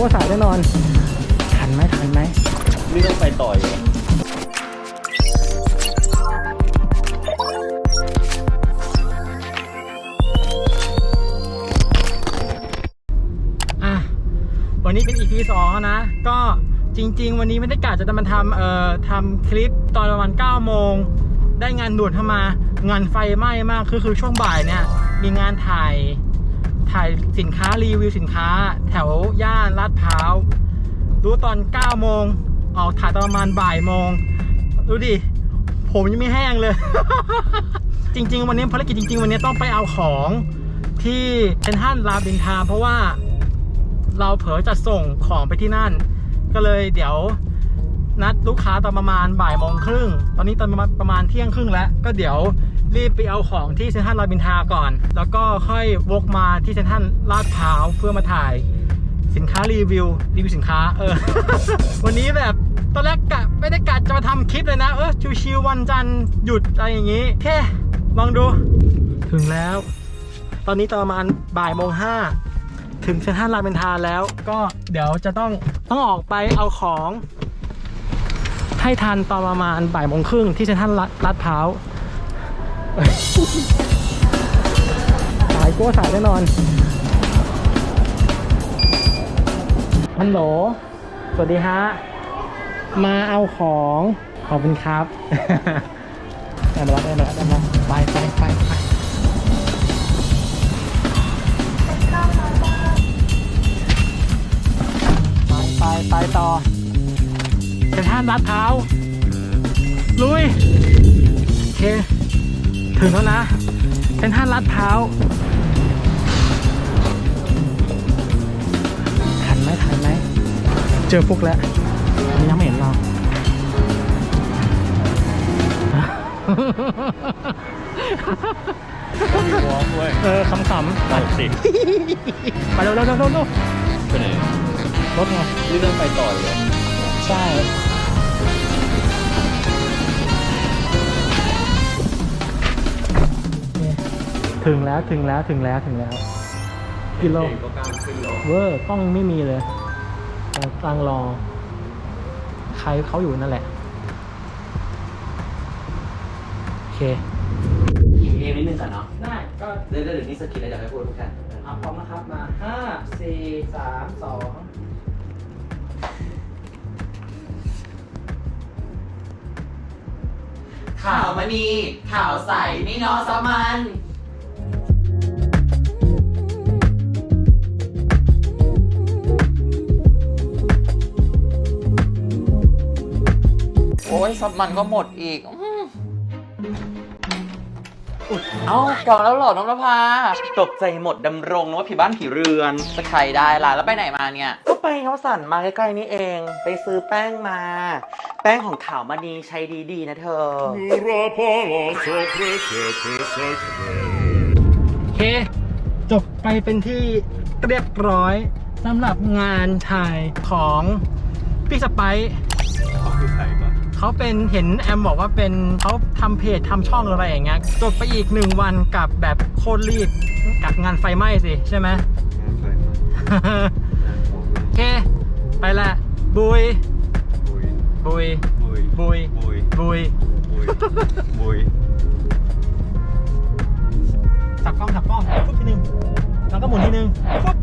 ัวสายแน่นอน ทันไหมทันไหมนี่ต้องไปต่อยอะวันนี้เป็น EP สองนะ ก็จริง ๆ วันนี้ไม่ได้กะจะมาทำเอ่อทำคลิปตอนประมาณ9โมง ได้งานด่วนเข้ามา งานไฟไหม้มากคือคือช่วงบ่ายเนี่ย มีงานถ่าย ถ่ายสินค้ารีวิวสินค้า แถวย่านลาดพร้าวรู้ตอน9โมงออกถ่ายตอนประมาณบ่ายโมงดูดิผมยังไม่แห้งเลย จริง ๆ วันนี้ภารกิจจริง ๆ วันนี้ต้องไปเอาของที่เซนทรัลรามอินทาเพราะว่าเราเผลอจะส่งของไปที่นั่น ก็เลยเดี๋ยวนัดลูกค้าตอนประมาณบ่ายโมงครึ่ง ตอนนี้ตอนประมาณประมาณเที่ยงครึ่งแล้ว ก็เดี๋ยว รีบไปเอาของที่เซ็นทรัลรามอินทาก่อน แล้วก็ค่อยวกมาที่เซ็นทรัลลาดพร้าวเพื่อมาถ่ายสินค้ารีวิวรีวิวสินค้าเออ วันนี้แบบตอนแรกกะไม่ได้กะจะมาทำคลิปเลยนะ เออชิวๆวันจันทร์หยุดอะไรอย่างงี้แค่ลองดู ถึงแล้ว ตอนนี้ตอนประมาณบ่ายโมงห้าถึงเซ็นทรัลรามอินทาแล้ว ก็เดี๋ยวจะต้องต้องออกไปเอาของ ให้ทันตอนประมาณบ่ายโมงครึ่งที่เซ็นทรัลลาดพร้าว สายกลัวสายแน่นอนฮัลโหลสวัสดีฮะ มาเอาของ ขอบคุณครับได้มาแล้วได้มาแล้วได้มาแล้วไปไปไปไปไปไปไปต่อเซ็นทรัลลาดพร้าวลุยโอเค ถึงแล้วนะเซ็นทรัลลาดพร้าวทันไหมทันไหม เจอพวกแล้วอันนี้ยังไม่เห็นเราวอล์กเว้ยเออขำๆได้สิไปเร็วเร็วเร็วเร็วเร็วไปไหนรถไงนี่ต้องไปต่ออยู่ใช่ ถึงแล้วถึงแล้วถึงแล้วถึงแล้วกิโลก็กล้าขึ้นรถเวอร์กล้องไม่มีเลยแต่กำลังรอ ใครเขาอยู่นั่นแหละ โอเคยิงเองนิดนึงก่อนเนาะได้ก็เดี๋ยวเดี๋ยวนี้สกิลแล้วเดี๋ยวให้พูดทุกท่านเอาพร้อมนะครับมาห้าสี่สามสองข่าวมณีข่าวใสนี่นอสมัน ยซับมันก็หมดอีกอื้อเอ้ากลับมาแล้วเหรอน้องนภาตกใจหมดดำรงนึกว่าผีบ้านผีเรือนจะใครได้ล่ะแล้วไปไหนมาเนี่ย ก็ไปเขาสั่นมาใกล้ๆนี่เอง ไปซื้อแป้งมา แป้งของขาวมณีใช้ดีๆนะเธอโอเค จบไปเป็นที่เรียบร้อยสำหรับงานถ่ายของพี่สไปซ์เขาคือใครก่อน เขาเป็นเห็นแอมบอกว่าเป็นเขาทำเพจทำช่องอะไรอย่างเงี้ยจบไปอีกหนึ่งวันกับแบบโคตรรีบกับงานไฟไหม้สิใช่ไหมใครมาโอเค ไปละบุยบุยบุยบุยบุยบุยบุยบุยบุยสับกล้องสับกล้องฟุบทีนึงแล้วก็หมุนทีนึงฟุบ